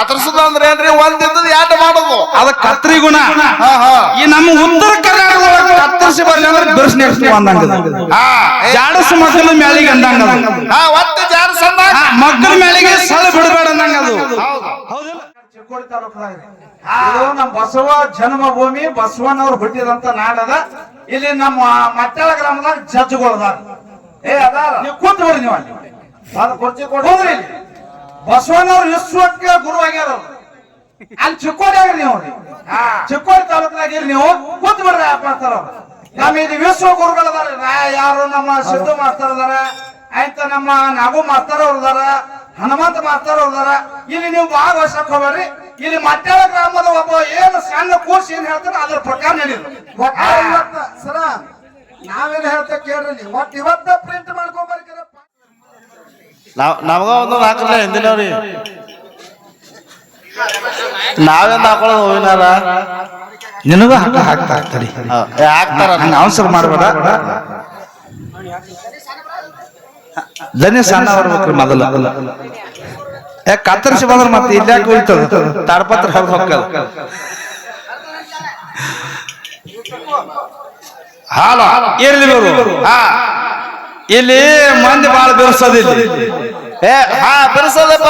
ಕತ್ತರಿಸುದು ಅಂದ್ರೆ ಏನ್ರಿ? ಒಂದ್ ಇದ್ದದ ಯಾಟ ಮಾಡೋದು? ಅದ ಕತ್ರಿ ಗುಣ. ಹಾ ಹಾ. ಈ ನಮ್ಮ ಉತ್ತರ ಕರ್ನಾಟಕದೊಳಗ ಕತ್ತರಿಸಿ ಬರ್ಲಿ ಅಂದ್ರೆ ಬಿರ್ಸ್ ನೆಕ್ಸ್ಟ್ ಅಂದಂಗ ಜಾಡಸ್ ಮಕ್ಕಳ ಮ್ಯಾಲಿಗೆ ಅಂದಂಗ ಅದು. ಹಾ ಒಟ್ಟು ಸಣ್ಣ ಆ, ಮಕ್ಕಳ ಮ್ಯಾಲಿಗೆ ಸಲ ಬಿಡಬೇಡ ಅಂದಂಗ ಅದು. ಹೌದು. ಚಿಕ್ಕೋಡಿ ತಾಲೂಕದಾಗ ಇದು. ನಮ್ಮ ಬಸವ ಜನ್ಮಭೂಮಿ ಬಸವನವ್ರು ಹುಟ್ಟಿದಂತ ನಾಡದ. ಇಲ್ಲಿ ನಮ್ಮ ಮಟ್ಟಳ ಗ್ರಾಮದಾಗ ಜಜ್ಜುಗಳದಾರ ಏ ಅದಾರ? ನೀವು ಕೂತ್ ಬಿಡ್ರಿ ನೀವು ಅಲ್ಲಿ ಅದು ಕುರ್ಚಿ ಕೊಡಿ ಬಸವಣ್ಣವ್ರು ವಿಶ್ವಕ್ಕೆ ಗುರು ಆಗ್ಯಾರ. ಅಲ್ಲಿ ಚಿಕ್ಕೋಡಿ ಆಗ್ರಿ ನೀವು. ಚಿಕ್ಕೋಡಿ ತಾಲೂಕಿನಾಗ ಇರ್ರಿ ನೀವು ಕೂತ್ ಬಿಡ್ರಿ ಮಾಡ್ತಾರ ನಮ್ಮ ಇದು ವಿಶ್ವ ಗುರುಗಳದಾರ ಯಾರು ನಮ್ಮ ಸಿದ್ದು ಮಾಸ್ತರ್ ಅದಾರ ಆಯ್ತ ನಮ್ಮ ನಾಗು ಮಾಸ್ತರ್ ಅವ್ರು ಅದಾರ ಹನುಮಂತ ಮಾಸ್ತರ್ ಅವ್ರದಾರ ಇಲ್ಲಿ ನೀವು ವರ್ಷಕ್ಕೆ ಹೋಗ್ರಿ ಇಲ್ಲಿ ಮಟ್ಟಾಳ ಗ್ರಾಮದ ಒಬ್ಬ ಏನು ಸಣ್ಣ ಕೋರ್ಸ್ ಏನ್ ಹೇಳ್ತಾರ ಅದ್ರ ಪ್ರಕಾರ ನಡೀರಿ. ಸರ ನಾವೇನ್ ಹೇಳ್ತಾ ಕೇಳ್ರಿ ಒಟ್ಟು ಇವತ್ತ ಪ್ರಿಂಟ್ ಮಾಡ್ಕೊಂಬರ್ಕರ ನಾವ್ ನಮಗ ಒಂದು ಹಾಕಲ್ಲ ಹಿಂದಿನವ್ರಿ ನಾವೇನ್ ಹಾಕೊಳ್ಳೋದು ಹೂವಿನಾರ ನಿನಗೂ ಹಾಕ ಹಾಕ್ತಾ ಏ, ಹಾಕ್ತಾರ ಹಂಗ ಅವಸರ ಮಾಡಬೇಡ. ದನಿ ಸಣ್ಣ ಬರ್ಬೇಕ್ರಿ ಮೊದಲು. ಯಾಕೆ ಕತ್ತರಿಸಿ ಬಂದ್ರ ಮತ್ತೆ ಇಲ್ಲಾಕೆ ಉಳಿತದ ತಾಡ್ಪತ್ರ ಹರಿದು ಹೋಗ್ತದ ಹಾಲು ಇರ್ಲಿ ಹಾ. ಇಲ್ಲಿ ಮಂದಿ ಬಾಳ ಬಿರ್ಸೋದಿಲ್ಲ ಏ ಹಾ ಬಿರ್ಸದಪ್ಪ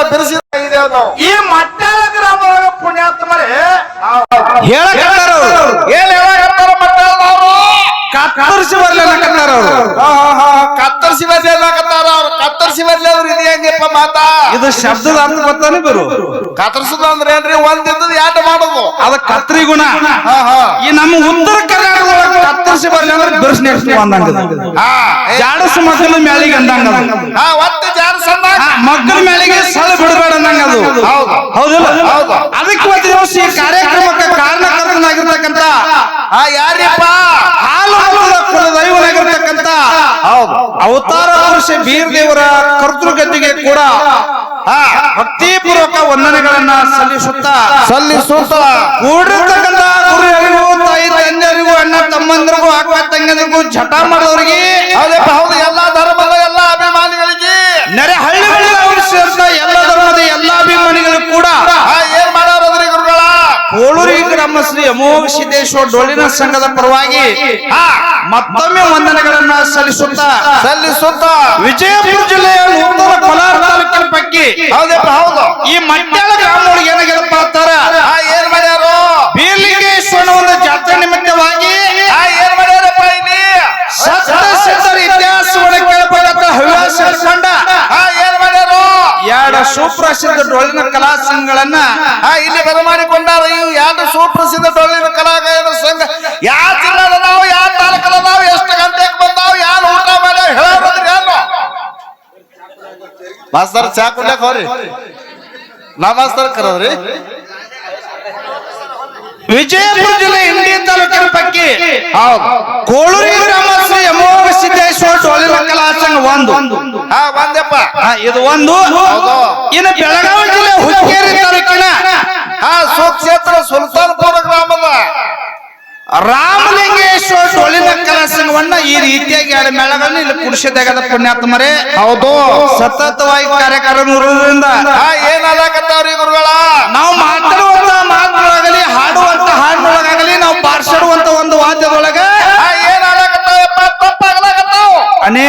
ನಾವು. ಈ ಮಟ್ಟಾಳ ಗ್ರಾಮದೊಳಗ ಪುಣ್ಯಾತ್ಮರೇ ಹೇಳಕತ್ತಾರ ಅವ್ರು. ಏನ್ ಹೇಳಕತ್ತಾರ ಮಟ್ಟದವ್ರು ಕತ್ತರಿಸಿ ಬರ್ಲಿ ಅನ್ನಕತ್ತಾರ ಅವ್ರು. ಕತ್ತರಿಸಿ ಬದ್ಲಿ ಅವ್ರು ಕತ್ತರಿಸಿ ಬದ್ಲಿ ಅವ್ರು ಇದು ಹೆಂಗಪ್ಪ ಮಾತಾ? ಇದು ಶಬ್ದದ ಅರ್ಥ ಗೊತ್ತಾನೆ ಬರು. ಕತ್ತರಿಸುದು ಅಂದ್ರೆ ಏನ್ರಿ? ಒಂದ್ ಇದ್ದದ ಯಾಟ ಮಾಡೋದು. ಅದ ಕತ್ರಿ ಗುಣ. ಈ ನಮ್ಮ ಉತ್ತರ ಕರ್ನಾಟಕದೊಳಗ ಕತ್ತರಿಸಿ ಬರ್ಲಿ ಅಂದ್ರೆ ಬಿರ್ಸ್ ನೆಕ್ಸ್ಟ್ ಅಂದಂಗ ಜಾಡಸ್ ಮಕ್ಕಳ ಮ್ಯಾಲಿಗೆ ಅಂದಂಗ ಅದು. ಹಾ ಒಟ್ಟು ಸಣ್ಣ ಆ, ಮಕ್ಕಳ ಮ್ಯಾಲಿಗೆ ಸಲ ಬಿಡಬೇಡ ಅಂದಂಗ ಅದು ಹೌದು. ಹೌದಿಲ್ಲ? ಹೌದು. ಅದಕ್ಕೆ ಇವತ್ತು ಈ ಕಾರ್ಯಕ್ರಮಕ್ಕೆ ಕಾರಣಕರ್ತನಾಗಿರ್ತಕ್ಕಂಥ ಹಾ ಆ ಹಾಲು ಅವತಾರ ಪುರುಷ ಬೀರ್ ದೇವರ ಕರ್ತೃಗದ್ದಿಗೆ ಕೂಡ ಆ, ಭಕ್ತಿಪೂರ್ವಕ ವಂದನೆಗಳನ್ನ ಸಲ್ಲಿಸುತ್ತಾ ಸಲ್ಲಿಸುತ್ತ. ಕೂಡಿರ್ತಕ್ಕಂಥ ಅರಿವು ತಾಯಿ ತಂದೆಯರಿಗೂ ಅಣ್ಣ ತಮ್ಮಂದ್ರಿಗೂ ಅಕ್ಕ ತಂಗಿಯರಿಗೂ ಜಟ ಮಾಡೋರಿಗೆ ಹೌದು ಎಲ್ಲಾ ಧರ್ಮದ ಎಲ್ಲಾ ಅಭಿಮಾನಿಗಳಿಗೆ ನೆರೆ ಹಳ್ಳಿಗಳಲ್ಲಿ ಶ್ರೀ ಅಮೋಘ ಸಿದ್ದೇಶ್ವರ ಡೊಳ್ಳಿನ ಸಂಘದ ಪರವಾಗಿ ಮತ್ತೊಮ್ಮೆ ವಂದನೆಗಳನ್ನ ಸಲ್ಲಿಸುತ್ತಾ ಸಲ್ಲಿಸುತ್ತ ವಿಜಯಪುರ ಜಿಲ್ಲೆಯ ನೂತನ ಕೋಲಾರ ತಾಲೂಕಿನ ಪಕ್ಕಿ ಹೌದಪ್ಪ ಹೌದು. ಈ ಮಟ್ಟಾಳ ಗ್ರಾಮದೊಳಗೆ ಏನಾಗಿರಪ್ಪ ಅಂತಾರ ಏನ್ ಮಾಡ್ಯಾರು ಸುಪ್ರಸಿದ್ಧ ಡೊಳ್ಳಿನ ಕಲಾ ಸಂಘಗಳನ್ನ ಇಲ್ಲಿ ಬರಮಾಡಿಕೊಂಡಾರ ಇವು ಎರಡು ಸುಪ್ರಸಿದ್ಧ ಡೊಳ್ಳಿನ ಕಲಾಗಾಯನ ಸಂಘ ಯಾವ ಜಿಲ್ಲಾದ ನಾವು ಯಾವ ತಾಲೂಕದ ನಾವು ಎಷ್ಟು ಗಂಟೆಗೆ ಬಂದಾವ್ ಯಾರು ಊಟ ಮಾಡ್ಯಾವ, ಹೇಳೋದ್ರಿ ಏನು ಮಾಸ್ತರ್, ಚಾ ಕುಡ್ಯಾಕ ಹೋರಿ ನಾ ಮಾಸ್ತರ್ ಕರದ್ರಿ. ವಿಜಯಪುರ ಜಿಲ್ಲೆ ಇಂಡಿ ತಾಲೂಕಿನ ಪಕ್ಕಿ. ಹೌದು. ಕೋಳೂರಿ ಗ್ರಾಮ ಶ್ರೀ ಅಮೋಘ ಸಿದ್ದೇಶ್ವರ ಡೊಳ್ಳಿನ ಕಲಾ ಸಂಘ ಒಂದು. ಹಾ ಆ, ಇದು ಒಂದು. ಹೌದು. ಇನ್ನು ಬೆಳಗಾವಿ ಜಿಲ್ಲೆ ಹುಕ್ಕೇರಿ ತಾಲೂಕಿನ ಹಾ ಸುಕ್ಷೇತ್ರ ಸುಲ್ತಾನ್ಪುರ ಗ್ರಾಮದ ರಾಮಲಿಂಗೇಶ್ವರ ಡೊಳ್ಳಿನ ಕಲಾ ಸಂಘವನ್ನ ಈ ರೀತಿಯಾಗಿ ಎರಡು ಮೇಳಗಳನ್ನ ಇಲ್ಲಿ ಕುಡಿಸಿದಾಗದ ಪುಣ್ಯಾತ್ಮರೇ. ಹೌದು. ಸತತವಾಗಿ ಕಾರ್ಯಕ್ರಮ ಇರುವುದರಿಂದ ಹಾ ಏನ್ ಅಲಾಕತ್ತಾವ್ರಿ ಗುರುಗಳ? ನಾವು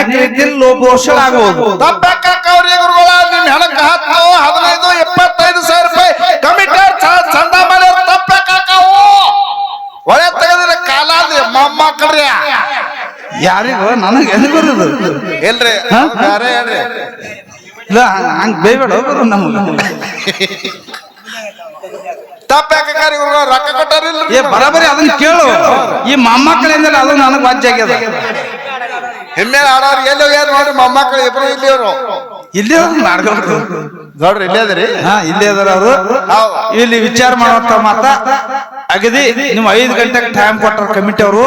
ರೀತಿಯಲ್ಲಿ ಲೋಪದೋಷಗಳಾಗಬಹುದು ತಪ್ಪಾಕವ್ರಿ ಗುರುಗಳ ನಿಮ್ ಹೆಣಕ್ ಹತ್ತು ಹದಿನೈದು ಇಪ್ಪತ್ತೈದು ಸಾವಿರ ರೂಪಾಯಿ ಕಮಿಟರ್ ಚಂದ ಮಾಡಿ ತಪ್ಪಾಕಾವು ಒಳ್ಳೆ ತೆಗೆದ್ರೆ ಕಾಲಾದ ಮೊಮ್ಮಕ್ಕಳ್ರಿ ಯಾರಿಗೂ? ನನಗೆ ಎಲ್ಲಿ ಬರುದು? ಇಲ್ರಿ ಹಾ? ಬ್ಯಾರೆ ಹೇಳ್ರಿ. ಇಲ್ಲ ಹಂಗ ಬೇಬೇಡ ಬರು ನಮ್ಗೆ. ತಪ್ಪಾಕಾರಿ ರೊಕ್ಕ ಕೊಟ್ಟಾರಿಲ್ಲ ಏ ಬರಬರಿ ಅದನ್ನ ಕೇಳು. ಈ ಮೊಮ್ಮಕ್ಕಳಿಂದ ಅದು ನನಗೆ ವಾಜ್ಯ ಆಗ್ಯದ ಹಿಮ್ಮೆ ಆಡೋರು ಎಲ್ಲಿ ಹೋಗ್ಯಾರ ನೋಡ್ರಿ ಮೊಮ್ಮಕ್ಕಳು ಇಬ್ರು ಇಲ್ಲಿ ಅವರು ಇಲ್ಲೇ ಮಾಡ್ಬೇಕು ನೋಡ್ರಿ ಇಲ್ಲೇ ಅದ್ರಿ ಹಾ ಇಲ್ಲೇ ಅದಾರ ಅವರು ಹೌದು. ಇಲ್ಲಿ ವಿಚಾರ ಮಾಡುವಂತ ಮಾತ ಅಗದಿ ನೀವು ಐದು ಗಂಟೆಗೆ ಟೈಮ್ ಕೊಟ್ಟಾರ ಕಮಿಟಿ ಅವರು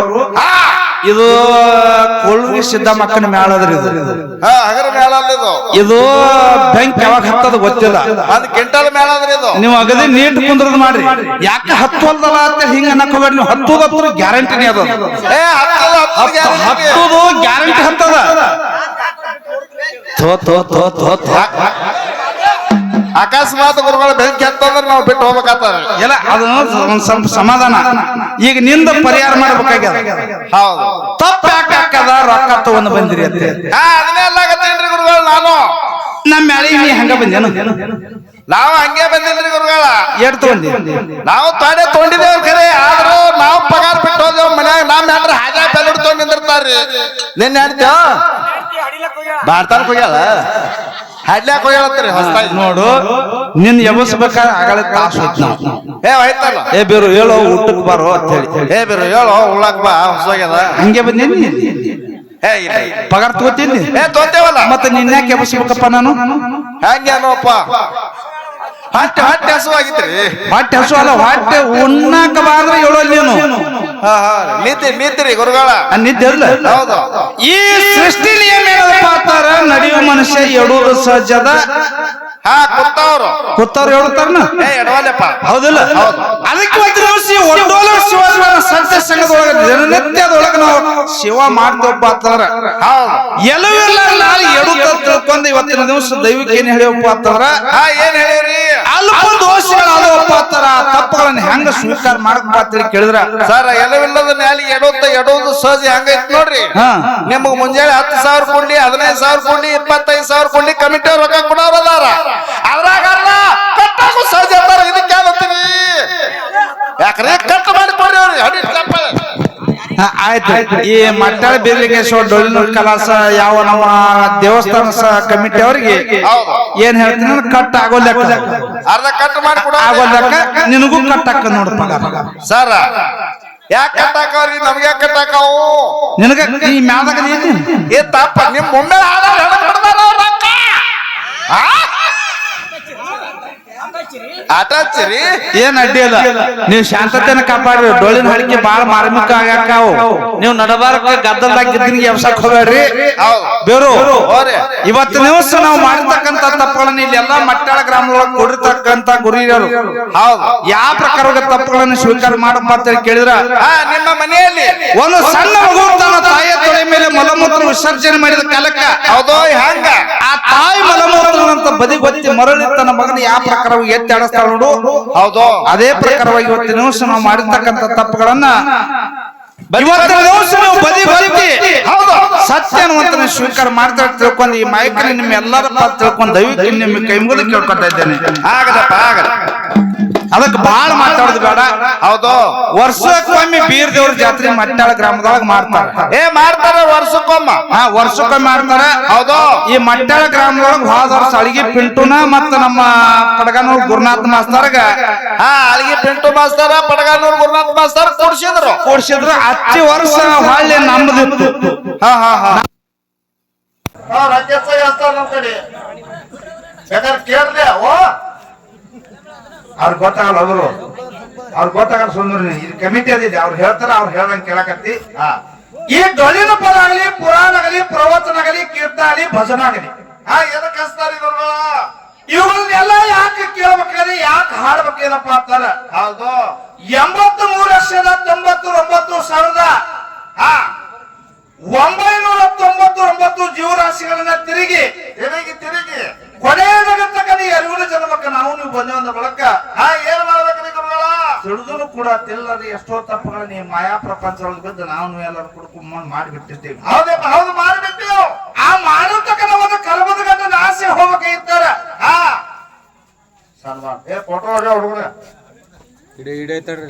ಇದು ಕೊಳ್ಳೂರಿ ಸಿದ್ದಮ್ಮಕ್ಕನ ಮೇಳದ್ರಿ ಇದು ಹಗರ ಮೇಳ ಇದು ಬೆಂಕಿ ಯಾವಾಗ ಹತ್ತದ ಗೊತ್ತಿಲ್ಲ ಅದು ಮೇಳ ಅದ್ರಿ ಇದು ನೀವು ಅಗದಿ ನೀಟ್ ಕುಂದ್ರದ್ ಮಾಡ್ರಿ ಯಾಕೆ ಹತ್ತು ಅಲ್ದಲ್ಲ ಅಂತ ಹಿಂಗ ಅನ್ನಕ್ ಹೋಗ್ಬೇಡಿ ನೀವು ಹತ್ತು ಹತ್ತು ಗ್ಯಾರಂಟಿನೇ ಅದ ಏ ಹತ್ತದ ಹತ್ತದ ಗ್ಯಾರಂಟಿ ಹತ್ತುದು ಗ್ಯಾರಂಟಿ ಹತ್ತದ ಥೋ ಥೋ ಥೋ ಥೋ ಥೋ ಅಕಸ್ಮಾತ್ ಗುರುಗಳು ಬೆಂಕಿ ಹತ್ತಂದ್ರೆ ನಾವು ಬಿಟ್ಟು ಹೋಗ್ಬೇಕಾಗ್ತದೆ. ಇಲ್ಲ ಅದು ಒಂದ್ ಸ್ವಲ್ಪ ಸಮಾಧಾನ. ಈಗ ನಿಂದ ಪರಿಹಾರ ಮಾಡ್ಬೇಕಾಗ್ಯದ? ಹೌದು. ತಪ್ಪ ಯಾಕಾಕದ ರೊಕ್ಕ ತಗೊಂಡು ಬಂದಿರಿ ಅಂತ ಅದನ್ನೆಲ್ಲ ಆಗತ್ತೇನ್ರಿ ಗುರುಗಳು ನಾನು. ನಮ್ಮ ಮ್ಯಾಲೆ ನೀ ಹಂಗ ಬಂದೇನು? ನಾವು ಹಂಗೆ ಬಂದಿಲ್ರಿ ಗುರುಗಳ. ಎಡ್ ತಗೊಂಡಿ. ನಾವು ತಾನೇ ತೊಗೊಂಡಿದ್ದೇವ್ ಖರೆ ಆದ್ರೂ ನಾವು ಪಗಾರ ಬಿಟ್ಟು ಹೋದೇವ್ ಮನ್ಯಾಗ ನಮ್ಮ ಹೆಂಡ್ರ ಹಾಜಾ ಬೆಲ್ಲ ಹಿಡ್ಕೊಂಡ್ ನಿಂದಿರ್ತಾರ್ರಿ. ನಿನ್ನೆ ಹೇಳ್ತೇವ ಬಾಡ್ತಾರ ಹೋಗ್ಯಾಳ. ಹಡ್ಲ್ಯಾಕ ಹೋಗ್ಯಾಳತ್ರಿ ಹೊಸ್ತಾಗಿ. ನೋಡು ನಿನ್ ಎಬಸ್ಬೇಕಾದ್ರೆ ಆಗಲೇ ತಾಸು ಹೋಯ್ತು ನಾವು ಏ ಹೋಯ್ತಲ್ಲ. ಏ ಬೇರು ಹೇಳೋ ಊಟಕ್ಕೆ ಬಾರೋ ಅಂತ ಹೇಳಿ. ಏ ಬಿರು ಹೇಳೋ ಉಳ್ಳಾಕ ಬಾ ಹೊಸಾಗ್ಯದ ಹಂಗೆ ಬಂದೀನಿ ಏ ಇಲ್ಲ. ಪಗಾರ ತಗೋತೀನಿ? ಏ ತೊಂತೇವಲ್ಲ. ಮತ್ತೆ ನಿನ್ಯಾಕೆ ಕೆಬಸ್ಬೇಕಪ್ಪ ನಾನು? ಹಂಗೆ ಅನ್ನೋಪ್ಪ. ಹಟ್ಟ ಹಟ್ಟ ಹಸುವಾಗಿತ್ರಿ ಹೊಟ್ಟೆ ಹಸು ಅಲ್ಲ ಹೊಟ್ಟೆ ಉಣ್ಣಾಕ ಬಾರ್ದ್ರೆ ಹೇಳೋಲ್ಲ ನೀನು. ನಿಂತಿ ನಿಂತಿರಿ ಗುರುಗಳ. ನಿದ್ದೆ ಹೌದು. ಈ ಸೃಷ್ಟಿ ನಿಯಮ ಏನದಪ್ಪ ಅಂತಾರ ನಡೆಯುವ ಮನುಷ್ಯ ಎಡೋದು ಸಹಜದ ಹಾ ಕುತ್ತವ್ರು. ಕೂತವ್ರು ಹೇಳುತ್ತಾರನ? ಏ ಎಡವಲ್ಲಪ್ಪ. ಹೌದಿಲ್ಲ. ಅದಕ್ಕೆ ಸಂತೆ ಸಂಘದೊಳಗ ದಿನನಿತ್ಯದೊಳಗ ನಾವು ಶಿವ ಮಾಡ್ತೇವಪ್ಪ ಅಂತಂದ್ರ ಹೌದು. ಎಲ್ಲವೆಲ್ಲ ನಾಳೆ ಎಡುತ್ತ ತಿಳ್ಕೊಂಡ್ ಇವತ್ತಿನ ದಿವಸ ದೈವಕ್ಕೆ ಏನ್ ಹೇಳಿಯಪ್ಪ ಅಂತಂದ್ರ ಹಾ ಏನ್ ಹೇಳಿರಿ? ಅಂತಾರ ಆ ತಪ್ಪುಗಳನ್ನ ಹೆಂಗ ಸ್ವೀಕಾರ ಮಾಡಕ್ ಮಾತ್ರ ಕೇಳಿದ್ರ? ಸರ್ ಎಲ್ಲವಿಲ್ಲದ ಮ್ಯಾಲಿ ಎಡೋತ ಎಡೋದು ಸಹಜ ಹೆಂಗೈತಿ ನೋಡ್ರಿ. ನಿಮಗ ಮುಂಜಾನೆ ಹತ್ತು ಸಾವಿರ ಕೊಡ್ಲಿ ಹದಿನೈದು ಸಾವಿರ ಕೊಡ್ಲಿ ಇಪ್ಪತ್ತೈದು ಸಾವಿರ ಕೊಡ್ಲಿ ಕಮಿಟಿ ರೊಕ್ಕ ಕೊಡೋರು ಅದಾರ ಅದ್ರಾಗ ಅಲ್ಲ ಕಟ್ಟಾಕು ಸಹಜ ಇದಕ್ಕೆ ಯಾಕ್ರೆ? ಕಟ್ ಮಾಡಿ ಕೊಡ್ರಿ ಅವ್ರಿಗೆ. ಆಯ್ತು. ಈ ಮಟ್ಟಳ ಬೀರ್ಲಿಂಗೇಶ್ವರ ಡೊಳ್ಳಿನ ಕಲಾಸ ಯಾವ ನಮ್ಮ ದೇವಸ್ಥಾನ ಸ ಕಮಿಟಿ ಅವರಿಗೆ ಹೌದು. ಏನ್ ಹೇಳ್ತೀನಿ ಕಟ್ ಆಗೋ ಲೆಕ್ಕ ಅರ್ಧ ಕಟ್ ಮಾಡಿ ಕೊಡೋ. ಆಗೋ ಲೆಕ್ಕ ನಿನಗೂ ಕಟ್ ಹಾಕ ನೋಡಪ್ಪ ಸರ್ ಯಾಕೆ ಕಟ್ಟಾಕವ್ರಿ ನಮ್ಗೆ ಯಾಕೆ ಕಟ್ಟಾಕವು ನಿನಗ ಈ ಮ್ಯಾದಾಗ ಏ ತಪ್ಪ ನಿಮ್ ಅವ್ರ ರೊಕ್ಕ? ಆ? ಆಟ ಹಚ್ಚಿರಿ ಏನ್ ಅಡ್ಡಿ ಅಲ್ಲ ನೀವು ಶಾಂತತೆನ ಕಾಪಾಡ್ರಿ ಡೋಳಿನ ಹಳಿಕೆ ಬಾಳ ಮಾರ್ಮಿಕ ಆಗ್ಯಾಕಾವು. ನೀವು ನಡಬಾರಕ ಗದ್ದಲ್ದಾಗ ಗಿದ್ದಿನ ಎಬ್ಸಕ್ ಹೋಗ್ಬೇಡ್ರಿ. ಬೇರು ಇವತ್ತು ದಿವಸ ನಾವು ಮಾಡಿರ್ತಕ್ಕಂತ ತಪ್ಪುಗಳನ್ನ ಇಲ್ಲಿ ಎಲ್ಲಾ ಮಟ್ಟಾಳ ಗ್ರಾಮದೊಳಗೆ ಕೊಡಿರ್ತಕ್ಕಂತ ಗುರಿ ಹೌದು. ಯಾವ ಪ್ರಕಾರದ ತಪ್ಪುಗಳನ್ನು ಸ್ವೀಕಾರ ಮಾಡಪ್ಪ ಅಂತ ಕೇಳಿದ್ರ? ನಿಮ್ಮ ಮನೆಯಲ್ಲಿ. ಒಂದು ಸಣ್ಣ ಮಗು ತನ್ನ ತಾಯಿಯ ತೊಡೆ ಮೇಲೆ ಮಲಮೂತ್ರ ವಿಸರ್ಜನೆ ಮಾಡಿದ ಕಾಲಕ್ಕ ಹೌದೋ ಹಂಗ. ಆ ತಾಯಿ ಮಲಮುದ್ರನಂತ ಬದಿ ಮರಳಿ ತನ್ನ ಮಗನ ಯಾವ ಪ್ರಕಾರ ಎತ್ತಿ ನೋಡು. ಹೌದು. ಅದೇ ಪ್ರಕಾರವಾಗಿ ಇವತ್ತಿನ ದಿವಸ ನಾವು ಮಾಡಿರ್ತಕ್ಕಂಥ ತಪ್ಪುಗಳನ್ನ ಇವತ್ತಿನ ದಿವಸ ನೀವು ಬದಿ ಬದಿ ಹೌದು. ಸತ್ಯ ಅನ್ನುವಂತ ಸ್ವೀಕಾರ ಮಾಡ್ತಾ ತಿಳ್ಕೊಂಡು ಈ ಮೈಕಲ್ಲಿ ನಿಮ್ಮ ಎಲ್ಲರ ಪಾತ್ರ ತಿಳ್ಕೊಂಡು ದಯವಿಟ್ಟು ನಿಮ್ಮ ಕೈ ಮುಗಿದು ಕೇಳ್ಕೊತಾ ಇದ್ದೇನೆ. ಆಗದಪ್ಪ ಆಗದ. ಅದಕ್ಕೆ ಬಹಳ ಮಾತಾಡೋದು ಬೇಡ. ಹೌದು. ವರ್ಷಕ್ಕೊಮ್ಮೆ ಬೀರ್ ದೇವ್ರ ಜಾತ್ರೆ ಮಟ್ಟಾಳ ಗ್ರಾಮದೊಳಗೆ ಮಾಡ್ತಾರ. ಏ ಮಾಡ್ತಾರ ವರ್ಷಕ್ಕೊಮ್ಮ. ಹಾ ವರ್ಷಕ್ಕೊಮ್ಮೆ ಮಾಡ್ತಾರ. ಹೌದು. ಈ ಮಟ್ಟಾಳ ಗ್ರಾಮದೊಳಗೆ ಹೋದ ವರ್ಷ ಅಳಿಗೆ ಪಿಂಟುನ ಮತ್ತ ನಮ್ಮ ಪಡಗನೂರ್ ಗುರುನಾಥ್ ಮಾಸ್ತರ್ಗ ಹಾ ಅಲ್ಲಿಗೆ ಪಿಂಟು ಮಾಸ್ತರ ಪಡಗನೂರ್ ಗುರುನಾಥ್ ಮಾಸ್ತರ್ ಕೊಡ್ಸಿದ್ರು. ಕೊಡ್ಸಿದ್ರು. ಅತ್ತಿ ವರ್ಷ ಹೊಳ್ಳಿ ನಮ್ಮದಿತ್ತು ಹಾ ಹಾ ಹಾ. ರಾಜ್ಯೋತ್ಸವ ಹಚ್ತಾರ ನಮ್ ಕಡೆ ಓ ಅವ್ರಿಗೆ ಗೊತ್ತಾಗಲ್ಲ ಅವರು. ಅವ್ರಿಗೆ ಗೊತ್ತಾಗಲ್ಲ ಸುಂದರ ಇದು ಕಮಿಟಿ ಅದಿದೆ ಅವ್ರು ಹೇಳ್ತಾರ ಅವ್ರು ಹೇಳ್ದಂಗೆ ಕೇಳಕತ್ತಿ. ಹಾ. ಈ ದೊಳಿನ ಪದ ಆಗಲಿ ಪುರಾಣ ಆಗಲಿ ಪ್ರವಚನ ಆಗಲಿ ಕೀರ್ತನ ಆಗಲಿ ಭಜನ ಆಗಲಿ. ಹಾ ಎದಕ್ ಹಚ್ತಾರಿ ಗುರುಗಳ ಇವುಗಳನ್ನೆಲ್ಲ ಯಾಕೆ ಕೇಳ್ಬೇಕಾದ್ರೆ ಯಾಕೆ ಹಾಡ್ಬೇಕೇನಪ್ಪ ಅಂತಾರ? ಹೌದು. ಎಂಬತ್ತು ಮೂರು ವರ್ಷದ ತೊಂಬತ್ತು ಒಂಬತ್ತು ಸಾವಿರದ ಹಾ. ಒಂಬೈನೂರ ತೊಂಬತ್ತು ಒಂಬತ್ತು ಜೀವರಾಶಿಗಳನ್ನ ತಿರುಗಿ ತಿರುಗಿ ತಿರುಗಿ. ಕೊನೆಯ ಜಗತ್ತಕ್ಕ ನೀ ಅರಿವಿನ ಜನ್ಮಕ್ಕ ನಾವು ನೀವು ಬಂದ ಬಳಕ ಹಾ ಏನ್ ಮಾಡ್ಬೇಕ್ರಿ ಗುರುಗಳ? ತಿಳಿದ್ರು ಕೂಡ ತಿಲ್ಲದ ಎಷ್ಟೋ ತಪ್ಪುಗಳು ನೀ ಮಾಯಾ ಪ್ರಪಂಚದೊಳಗೆ ಬಿದ್ದು ನಾವು ನೀವು ಎಲ್ಲರೂ ಕುಡ್ಕೊಂಡ್ ಮಾಡಿಬಿಟ್ಟಿರ್ತೀವಿ. ಹೌದಪ್ಪ ಹೌದು ಮಾಡಿಬಿಟ್ಟಿವ್ ಆ ಮಾಡತಕ್ಕಂಥ ಒಂದು ಕರ್ಮದ ಗಂಡ ನಾಸಿ ಹೋಗಕ್ಕೆ ಇರ್ತಾರ. ಹಾ. ಸನ್ಮಾನ್ ಏ ಫೋಟೋ ಹೊಡ್ಯ ತಡ್ರಿ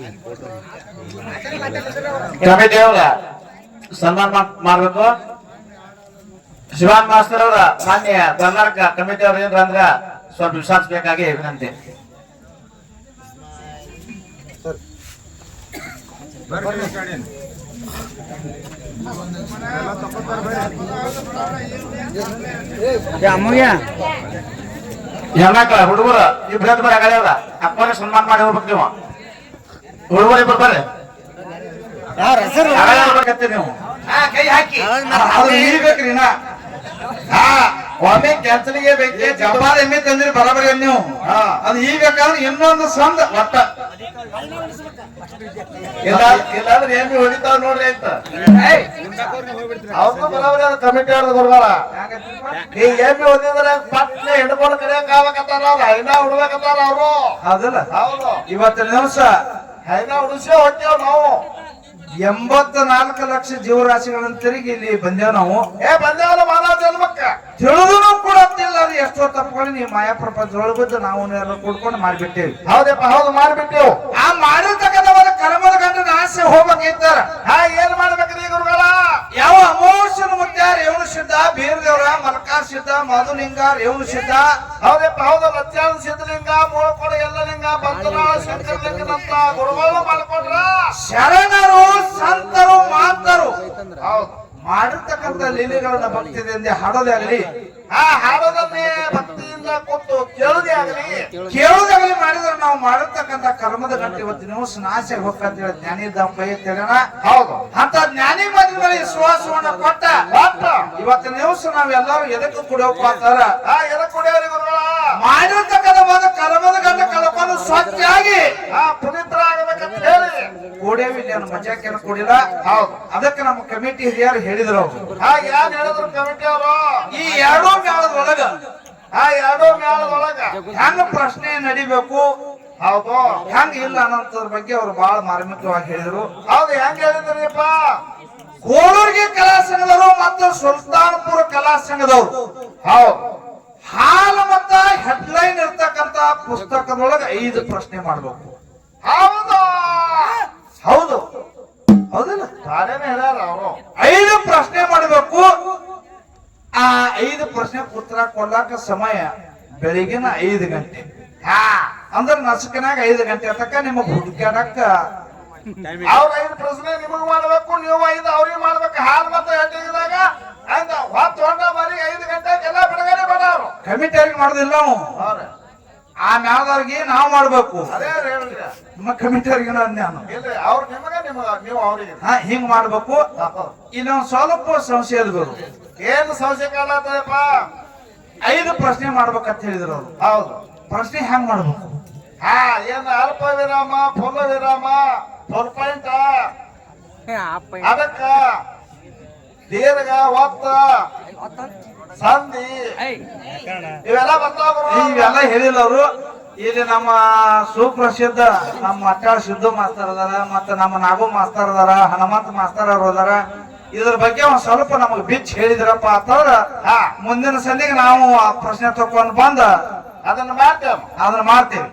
ಕಮಿಟಿ ಅವರ ಸನ್ಮಾನ ಮಾಡಬೇಕು. ಶಿವಾನ್ ಮಾಸ್ತರ್ ಅವರ ಮಾನ್ಯ ಕರ್ನಾಟಕ ಕಮಿಟಿ ಅವರು ಏನ್ರ ಅಂದ್ರ ಸ್ವಲ್ಪ ವಿಶ್ವಾಸಬೇಕಾಗಿ ವಿನಂತಿ. ಹೆಣ್ಮಕ್ಳ ಹುಡುಗರು ಇಬ್ಬರ ಬರ ಅಪ್ಪನ ಸನ್ಮಾನ ಮಾಡಿ ಹೋಗ್ಬೇಕು ನೀವು. ಹುಡುಗರು ಇಬ್ಬರು ಬರ್ರಿ. ಅಗಲ್ಯವ್ರ ಬರ್ಕತ್ತೀರಿ ನೀವು? ಕೈ ಹಾಕಿ. ಅದು ನೀಡ್ಬೇಕ್ರಿ ನಾ. ಹಾ ಒಮ್ಮೆ ಕೆಲ್ಸನಿಗೆ ಬೇಕು ಜಪಾದ ಎಮ್ಮೆ ತಂದ್ರಿ ಬರಬರಿ ನೀವು. ಅದು ಈ ಬೇಕಾದ್ರೆ ಇನ್ನೊಂದು ಸಂದ ಒಟ್ಟ. ಇಲ್ಲ ಇಲ್ಲಾಂದ್ರೆ ಏಮಿ ಹೊಡಿತಾವ ನೋಡ್ರಿ ಅಂತ. ಅವ್ರದ್ದು ಬರೋಬ್ರಿ ಅದು ಕಮಿಟಿ ಅವ್ರದ್ದು ಗುರುಗಳ ಈ ಏಮಿ ಹೊದಿದ್ರೆ ಪಟ್ನೆ ಹಿಡ್ಕೊಂಡು ಕಡಿಯಕ್ ಆಗ್ಬೇಕತ್ತಾರ ಅವ್ರು ಹೈನಾ ಹುಡ್ಬೇಕತ್ತಾರ ಅವರು. ಹೌದಲ್ಲ? ಹೌದು. ಇವತ್ತಿನ ದಿವಸ ಹೈನಾ ಹುಡಿಸಿ ಹೊಟ್ಟೇವ್ ನಾವು. ಎಂಬತ್ತ ನಾಲ್ಕು ಲಕ್ಷ ಜೀವರಾಶಿಗಳನ್ನ ತಿರುಗಿ ಇಲ್ಲಿ ಬಂದೇವ್ ನಾವು. ಏ ಬಂದೇವಲ್ಲ ಮಾನವ ಜನ್ಮಕ್ಕ? ತಿಳಿದೂ ಕೂಡ ಅಂತಿಲ್ಲ ಅದು ಎಷ್ಟೋ ತಪ್ಪುಗಳು ನೀವು ಮಾಯಾ ಪ್ರಪಂಚದೊಳಗದ್ದು ನಾವು ಎಲ್ಲ ಕೂಡ್ಕೊಂಡು ಮಾಡ್ಬಿಟ್ಟೇವಿ. ಹೌದಪ್ಪ ಹೌದು ಮಾಡ್ಬಿಟ್ಟೇವು. ಆ ಮಾಡಿರ್ತಕ್ಕಂಥ ಗಂಡ ನಾಶ ಹೋಗ್ಬೇಕಿತ್ತಾರ ಹಾ, ಏನ್ ಮಾಡ್ಬೇಕ್ರಿ ಗುರುಗಳ? ಯಾವ ಅಮೋಷನ ಮುತ್ಯ ರೇವಣ ಸಿದ್ಧ ಬೀರದೇವ್ರ ಮಲ್ಕಾರ್ ಸಿದ್ಧ ಮಧುಲಿಂಗ ರೇವಣ ಸಿದ್ಧ ಹೌದಪ್ಪ, ಹೌದು ಲಜ್ಜಾನ ಸಿದ್ಧಲಿಂಗ, ಮೂಳಕೊಡ ಎಲ್ಲ ಲಿಂಗ ಬಂಧನಾಳ ಶಂಕರಲಿಂಗನಂತ ಗುರುಗಳನ್ನ ಮಾಡ್ಕೊಟ್ರ ಶರಣರು, ಸಂತರು, ಮಾತರು. ಹೌದು. ಮಾಡಿರ್ತಕ್ಕಂಥ ಲೀಲೆಗಳನ್ನ ಭಕ್ತಿದಿಂದ ಹಾಡೋದೇ ಆಗಲಿ ಆ ಹಾಡೋದನ್ನೇ ಭಕ್ತಿಯಿಂದ ಕೊಟ್ಟು ಕೇಳೋದೇ ಆಗಲಿ ಕೇಳೋದಾಗಲಿ ಮಾಡಿದ್ರೆ ನಾವು ಮಾಡಿರ್ತಕ್ಕಂಥ ಕರ್ಮದ ಗಂಟೆ ಇವತ್ತು ನೀವು ನಾಶ ಹೋಗ್ತಂತ ಹೇಳಿ ಜ್ಞಾನಿ ದಂಪೈ ತಿಳಿಯೋಣ ಹೌದು. ಅಂತ ಜ್ಞಾನಿ ಮಧ್ಯದಲ್ಲಿ ವಿಶ್ವಾಸವನ್ನ ಕೊಟ್ಟ. ಇವತ್ತು ನೀವು ನಾವೆಲ್ಲರೂ ಎದಕ್ಕೆ ಕುಡಿಯೋಕ್ ಅಂತಾರ? ಆ ಎದಕ್ಕೆ ಕುಡಿಯೋರಿ ಗುರುಗಳ? ಮಾಡಿರ್ತಕ್ಕಂಥ ಕರ್ಮದ ಗಟ್ಟ ಕಳ್ಕೊಂಡು ಸ್ವಚ್ಛಾಗಿ ಆ ಆಗಬೇಕಂತ ಹೇಳಿ ಕೂಡೇವಿ ಇಲ್ಲಿ ಮಜಾಕೇನು ಕೂಡಿಲ್ಲ. ಹೌದು ಅದಕ್ಕೆ ನಮ್ಮ ಕಮಿಟಿ ಹಿರಿಯರು ಹೇಳಿದ್ರು ಅವರು. ಹಾಗೆ ಯಾರು ಹೇಳಿದ್ರು ಕಮಿಟಿ ಅವರು? ಈ ಎರಡೂ ಮೇಳದೊಳಗ ಆ ಎರಡೂ ಮೇಳದೊಳಗ ಹೆಂಗ ಪ್ರಶ್ನೆ ನಡಿಬೇಕು? ಹೌದು. ಹೆಂಗ ಇಲ್ಲ ಅನ್ನೋದ್ರ ಬಗ್ಗೆ ಅವ್ರು ಬಹಳ ಮಾರ್ಮಿಕವಾಗಿ ಹೇಳಿದ್ರು. ಹೌದು ಹೆಂಗ ಹೇಳಿದ್ರಿಪ್ಪ? ಕೋಲೂರಿಗೆ ಕಲಾ ಸಂಘದವರು ಮತ್ತು ಸುಲ್ತಾನ್ಪುರ ಕಲಾ ಸಂಘದವರು ಹೌದು. ಹಾಲು ಮತ್ತ ಹೆಡ್ಲೈನ್ ಇರ್ತಕ್ಕಂತ ಪುಸ್ತಕದೊಳಗ ಐದು ಪ್ರಶ್ನೆ ಮಾಡ್ಬೇಕು. ಹೌದು. ಉತ್ತರ ಕೊಡ್ಲಾಕ ಸಮಯ ಬೆಳಿಗ್ಗೆನ ಐದು ಗಂಟೆ. ಹಾ ಅಂದ್ರ ನಸುಕಿನಾಗ ಐದು ಗಂಟೆ ತಕ್ಕ ನಿಮ್ಮ ಹುಡುಕಾಡಕ್ಕ ಅವ್ರ ಐದು ಪ್ರಶ್ನೆ ನಿಮಗ್ ಮಾಡ್ಬೇಕು ನೀವು ಐದು ಅವ್ರಿಗೆ ಮಾಡ್ಬೇಕು. ಹಾಲ್ ಮತ್ತೆ ಹೆಟ್ಟಿದಾಗ ಹಂಗ ಹೊತ್ತು ಹೊಂಡ ಮರಿ ಐದು ಗಂಟೆಗೆ ಎಲ್ಲ ಬಿಡುಗಡೆ ಮಾಡೋರು ಕಮಿಟಿಯವ್ರಿಗೆ ಮಾಡುದಿಲ್ಲ ನಾವು. ಆ ಮ್ಯಾಲದವ್ರಿಗೆ ನಾವು ಮಾಡ್ಬೇಕು. ನಮ್ಮ ಕಮಿಟಿಯವ್ರಿಗೆ ನಾನು. ಇಲ್ರಿ ಅವ್ರು ನಿಮಗ ನಿಮಗ ನೀವು ಅವ್ರಿಗೆ. ಹಾ ಹಿಂಗ್ ಮಾಡ್ಬೇಕು. ಇನ್ನೊಂದ್ ಸ್ವಲ್ಪ ಸಂಶಯ ಬರು ಏನು ಸಂಶಯ ಕಾಣತ್ತದಪ್ಪ ಐದು ಪ್ರಶ್ನೆ ಮಾಡ್ಬೇಕಂತ ಹೇಳಿದ್ರು ಅವರು. ಹೌದು. ಪ್ರಶ್ನೆ ಹೆಂಗ್ ಮಾಡ್ಬೇಕು? ಹಾ ಏನ್ ಅಲ್ಪ ವಿರಾಮ ಫುಲ್ ವಿರಾಮ ಫುಲ್ ಪಾಯಿಂಟ್ ಅದಕ್ಕ ದೀರ್ಘ ಒತ್ತ ಸಂಧಿ. ಇವೆಲ್ಲ ಬರ್ತಾವ ಇವೆಲ್ಲ ಹೇಳಿಲ್ಲ ಅವರು. ಇಲ್ಲಿ ನಮ್ಮ ಸುಪ್ರಸಿದ್ಧ ನಮ್ಮ ಅಟ್ಟಾಳ್ ಸಿದ್ದು ಮಾಸ್ತರ್ ಅದಾರ ಮತ್ತೆ ನಮ್ಮ ನಾಗು ಮಾಸ್ತರ್ ಅದಾರ ಹನುಮಂತ ಮಾಸ್ತರ್ ಅವರು ಅದಾರ. ಇದ್ರ ಬಗ್ಗೆ ಒಂದ್ ಸ್ವಲ್ಪ ನಮಗ್ ಬಿಚ್ ಹೇಳಿದ್ರಪ್ಪ ಅಂತಂದ್ರ ಹಾ ಮುಂದಿನ ಸಂದಿಗ್ ನಾವು ಆ ಪ್ರಶ್ನೆ ತಕೊಂಡ್ ಬಂದ ಅದನ್ನ ಮಾಡ್ತೇವೆ ಅದನ್ನ ಮಾಡ್ತೇವೆ.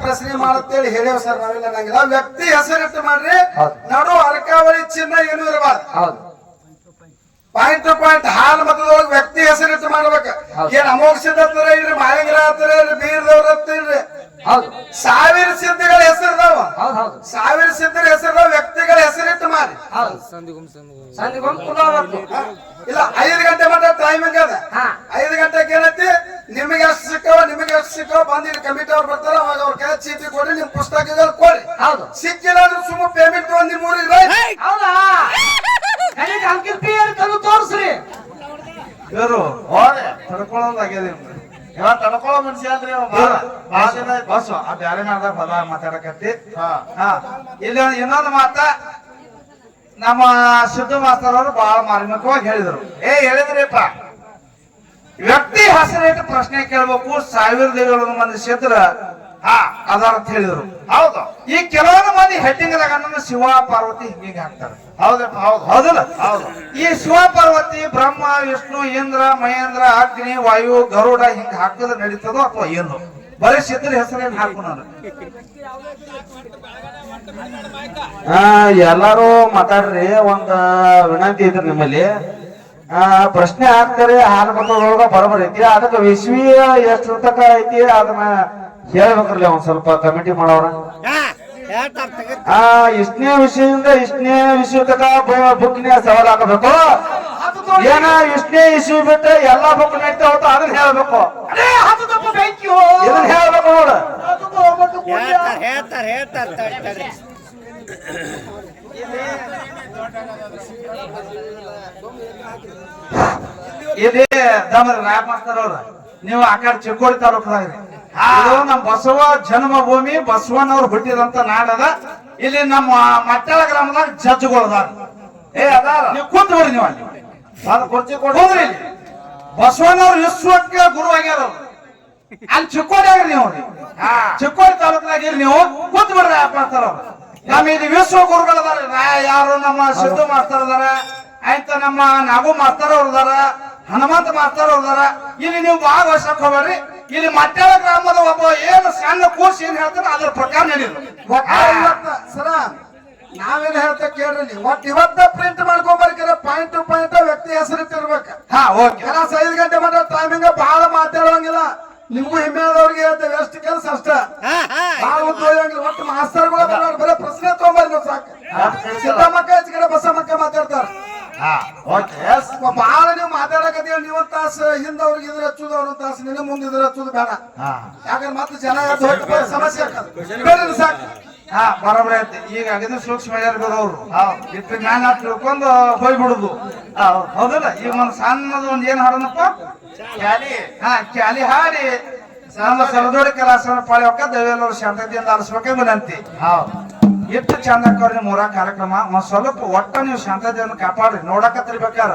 ಪ್ರಶ್ನೆ ಮಾಡುತ್ತೇಳಿ ಹೇಳೇವ್ ಸರ್ ನಾವೆಲ್ಲ ನಂಗಿಲ್ಲ ವ್ಯಕ್ತಿ ಹೆಸರಿಟ್ಟು ಮಾಡ್ರಿ. ನಡು ಅರಕಾವಳಿ ಚಿನ್ನ ಏನು ಇರಬಾರ್ದು ಪಾಯಿಂಟ್ ಟು ಪಾಯಿಂಟ್ ಹಾಲು ಮಾಡ್ಬೇಕ ಏನ್ ಅಮೋಘ ಸಿದ್ಧ ಇರ್ರಿ ಇಲ್ರಿ ಮಾಳಿಂಗ್ರ ಇರ್ರಿ ಇಲ್ರಿ ಬೀರ್ದವ್ರ ಹತ್ತಿರ್ರಿ ಸಾವಿರ ಸಿದ್ಧಗಳ ಹೆಸರಿದಾವ. ಸಾವಿರ ಸಿದ್ಧರ ಹೆಸರಿದಾವ ವ್ಯಕ್ತಿಗಳ ಹೆಸರಿಟ್ಟು ಮಾಡಿ ಇಲ್ಲ ಐದು ಗಂಟೆ ಮಟ್ಟ ಟೈಮಿಂಗ್ ಅದ ಐದು ಗಂಟೆಗೆ ಏನೈತಿ? ನಿಮಗೆ ಎಷ್ಟು ಸಿಕ್ಕವ ನಿಮಗೆ ಎಷ್ಟು ಸಿಕ್ಕವ ಬಂದಿರಿ ಕಮಿಟಿ ಅವ್ರು ಬರ್ತಾರ ಅವಾಗ ಅವ್ರ ಕೈ ಚೀಟಿ ಕೊಡಿ ನಿಮ್ ಪುಸ್ತಕಗಳು ಕೊಡಿ. ಸಿಕ್ಕಿಲ್ಲ ಅಂದ್ರೆ ಸುಮ್ಮ ಪೇಮೆಂಟ್ ತಗೊಂಡ್ ನಿಮ್ ಊರಿಗೆ ರೈಟ್ ತೋರಿಸ್ರಿ. ಇವರು ಹೋದೆ ತಡ್ಕೊಳ್ಳೋದಾಗ್ಯದ. ಇವಾಗ ತಡ್ಕೊಳ್ಳೋ ಮನುಷ್ಯ ದಿನ ಬಸ್ ಆ ಬ್ಯಾರೆ ಮಾಡ್ದಾಗ ಹೊಲ ಮಾತಾಡಕತ್ತಿ. ಹಾ. ಹಾ. ಇಲ್ಲಿ ಇನ್ನೊಂದು ಮಾತ. ನಮ್ಮ ಸಿದ್ದು ಮಾಸ್ತರ್ ಅವರು ಬಹಳ ಮಾರ್ಮಿಕವಾಗಿ ಹೇಳಿದರು. ಏ ಹೇಳಿದ್ರಿಪ್ಪ. ವ್ಯಕ್ತಿ ಹೆಸರಿಟ್ಟು ಪ್ರಶ್ನೆ ಕೇಳಬೇಕು ಸಾವಿರದ ಏಳು ಮಂದಿ ಕ್ಷೇತ್ರ ಹಾ. ಅದಾರ ಅಂತ ಹೇಳಿದ್ರು. ಹೌದು. ಈ ಕೆಲವೊಂದು ಮಂದಿ ನನ್ನ ಶಿವ ಪಾರ್ವತಿ ಹಿಂಗೆ ಹಾಕ್ತಾರೆ. ಹೌದಪ್ಪ ಹೌದು. ಹೌದಲ್ಲ? ಹೌದು. ಈ ಶಿವಪಾರ್ವತಿ ಬ್ರಹ್ಮ ವಿಷ್ಣು ಇಂದ್ರ ಮಹೇಂದ್ರ ಅಗ್ನಿ ವಾಯು ಗರುಡ ಹಿಂಗ ಹಾಕಿದ್ರೆ ನಡೀತದೋ ಅಥವಾ ಏನು? ಬರೀ ಸಿದ್ಧರ ಹೆಸರೇನು ಹಾಕು ನಾನು. ಆ ಎಲ್ಲಾರು ಮಾತಾಡ್ರಿ ಒಂದ್ ವಿನಂತಿ ಇದ್ರಿ ನಿಮ್ಮಲ್ಲಿ. ಆ ಪ್ರಶ್ನೆ ಹಾಕ್ತಾರೆ ಹಾಲು ಬರ್ತದೊಳಗ ಬರೋಬರ್ ಐತಿ ಅದಕ್ಕೆ ವಿಶ್ವೀಯ ಎಷ್ಟು ತಕ ಐತಿ ಅದನ್ನ ಹೇಳ್ಬೇಕ್ರಲ್ಲ ಒಂದ್ ಸ್ವಲ್ಪ ಕಮಿಟಿ ಮಾಡೋರ. ಆ ಇಷ್ಟನೇ ವಿಷಯದಿಂದ ಇಷ್ಟನೇ ವಿಷಯ ತಕ ಬುಕ್ನೇ ಸವಾಲ್ ಹಾಕಬೇಕು. ಏನ ಇಷ್ಟನೇ ಇಶ್ಯೂ ಬಿಟ್ಟು ಎಲ್ಲಾ ಬುಕ್ ನಡೀತಾ ಹೋತ ಅದನ್ನ ಹೇಳ್ಬೇಕು. ಇದನ್ನ ಹೇಳ್ಬೇಕು ನೋಡು. ಹೇಳ್ತಾರ ಹೇಳ್ತಾರ. ಇಲ್ಲಿ ದಮದ ರ್ಯಾಪ್ ಮಾಡ್ತಾರ ಅವ್ರ ನೀವು ಆ ಕಡೆ ಚಿಕ್ಕೋಡಿ ತಾಲೂಕದಾಗ್ರಿ ಇದು ನಮ್ಮ ಬಸವ ಜನ್ಮಭೂಮಿ ಬಸವನವ್ರು ಹುಟ್ಟಿದಂತ ನಾಡದ. ಇಲ್ಲಿ ನಮ್ಮ ಮಟ್ಟಳ ಗ್ರಾಮದಾಗ ಜಡ್ಜ್ಗಳದಾರ ಏ ಅದಾರ? ನೀವು ಕೂತ್ ಬಿಡ್ರಿ ನೀವು ಅಲ್ಲಿ. ಅದು ಕುರ್ಚಿ ಕೊಡಿ. ಬಸವನವ್ರು ವಿಶ್ವಕ್ಕೆ ಗುರು ಆಗ್ಯಾರ. ಅಲ್ಲಿ ಚಿಕ್ಕೋಡಿ ಆಗ್ರಿ ನೀವು. ಚಿಕ್ಕೋಡಿ ತಾಲೂಕಿನಾಗ ಇರ್ರಿ ನೀವು. ಕೂತ್ ಬಿಡ್ರಿ ಅವ್ರು. ನಮ್ಮ ಇದು ವಿಶ್ವ ಗುರುಗಳದಾರ ಯಾರು ನಮ್ಮ ಸಿದ್ದು ಮಾಸ್ತರ್ ಅದಾರ ಆಯ್ತ ನಮ್ಮ ನಾಗು ಮಾಸ್ತರ್ ಅವ್ರು ಅದಾರ ಹನುಮಂತ ಮಾಸ್ತರ್ ಅವ್ರು ಅದಾರ. ಇಲ್ಲಿ ನೀವು ಭಾಳ ವರ್ಷಕ್ಕೆ ಹೋಗ್ಬೇಡ್ರಿ. ಇಲ್ಲಿ ಮಟ್ಟಾಳ ಗ್ರಾಮದ ಒಬ್ಬ ಏನು ಸಣ್ಣ ಕೋರ್ಸ್ ಏನ್ ಹೇಳ್ತಾರ ಅದ್ರ ಪ್ರಕಾರ ನಡೀರು. ಸರ ನಾವೇನ್ ಹೇಳ್ತಾ ಕೇಳ್ರಿ ನೀವು? ಒಟ್ಟು ಇವತ್ತ ಪ್ರಿಂಟ್ ಮಾಡ್ಕೊಂಬರ್ಕರ ಪಾಯಿಂಟ್ ಟು ಪಾಯಿಂಟ್ ವ್ಯಕ್ತಿ ಹೆಸರಿಟ್ಟಿರ್ಬೇಕ ಹಾ ಓಕೆ ಐದು ಗಂಟೆ ಮಟ್ಟ ಟೈಮಿಂಗ್ ಬಹಳ ಮಾತಾಡೋಂಗಿಲ್ಲ. ನಿಮಗೂ ಹೆಮ್ಮೆದವ್ರಿಗೆ ಹೇಳ್ತೇವೆ ಎಷ್ಟು ಕೆಲಸ ಅಷ್ಟ ಹಾ ಹಾ ಬಹಳ ಉದ್ದ ಒಯ್ಯಂಗಿಲ್ಲ ಒಟ್ಟು ಮಾಸ್ತರ್ಗಳು ಬರ್ತಾರೆ ಬರೀ ಪ್ರಶ್ನೆ ತಗೊಂಬರ್ರಿ ನೀವು ಸಾಕು ಸಿದ್ದಮ್ಮಕ್ಕ ಹೆಚ್ಚು ಕಡೆ ಬಸಮ್ಮಕ್ಕ ಮಾತಾಡ್ತಾರ ಹಾ ಓಕೆ ಬಹಳ ನೀವು ಮಾತಾಡಕತ್ತೀವಿ ನೀವು ಒಂದ್ ತಾಸು ಹಿಂದವ್ರಿಗೆ ಇದ್ರ ಹಚ್ಚುದು ಅವ್ರ ತಾಸು ನಿನ್ನ ಮುಂದೆ ಇದ್ರ ಹಚ್ಚುದು ಬೇಡ ಹಾ ಯಾಕಂದ್ರೆ ಮತ್ತೆ ಜನ ಸಮಸ್ಯೆ ಆಗ್ತದೆ. ಸಾಕು. ಹಾ ಬರೋಬ್ಬರಿ ಐತಿ. ಈಗ ಅಗದಿ ಸೂಕ್ಷ್ಮ ಇರ್ಬೇಕು ಅವ್ರು. ಇಟ್ಟು ಮ್ಯಾಲ ತಿಳ್ಕೊಂಡು ಹೋಗ್ಬಿಡುದು. ಹೌದಲ್ಲ? ಈಗ ಒಂದು ಸಣ್ಣದು ಒಂದ್ ಏನ್ ಹಾಡೋಣಪ್ಪ? ಕ್ಯಾಲಿ. ಹಾ ಕ್ಯಾಲಿ ಹಾಡಿ. ನಮ್ಮ ಸರದೋಡಿ ಕಲಾಸನ ಪಾಳ್ಯವಕ್ಕ ದೈವೆಲ್ಲರೂ ಶಾಂತತೆಯಿಂದ ಆಲಿಸ್ಬೇಕೆ ವಿನಂತಿ ಎಷ್ಟು ಚಂದ ನಿಮ್ಮ ಊರ ಕಾರ್ಯಕ್ರಮ. ಒಂದ್ ಸ್ವಲ್ಪ ಒಟ್ಟ ನೀವು ಶಾಂತತೆಯನ್ನು ಕಾಪಾಡ್ರಿ. ನೋಡಕ ತಿರ್ಬೇಕಾರ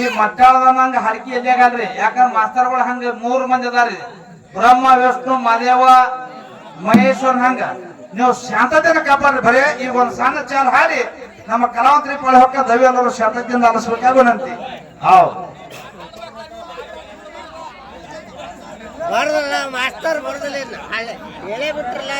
ಈ ಮಟ್ಟಾಳದ ನಂಗ ಹರಕೆ ಎಲ್ಲಿಯಾಗಲ್ರಿ ಯಾಕಂದ್ರೆ ಮಾಸ್ತರ್ಗಳು ಹಂಗ ಮೂರು ಮಂದಿ ಅದಾರಿ. ಬ್ರಹ್ಮ ವಿಷ್ಣು ಮದೇವ ಮಹೇಶ್ವರ ಹಂಗ. ನೀವು ಶಾಂತತೆನ ಕಾಪಾಡ್ರಿ ಬರೇ. ಈಗ ಒಂದು ಸಣ್ಣ ಚಾಲ್ ಹಾರಿ ನಮ್ಮ ಕಲಾವಂತರಿ ಪಾಳ ಹೊಕ್ಕ ದವಿ ಎಲ್ಲರೂ ಶಾಂತತೆಯಿಂದ ಅನಿಸ್ಬೇಕಾಗ ವಿನಂತಿ ಹೌದು. ಬರ್ದಲ್ಲ ಮಾಸ್ತರ್ ಬರ್ದಲ್ಲ. ಹಳೆ ಬಿಟ್ರಲ್ಲ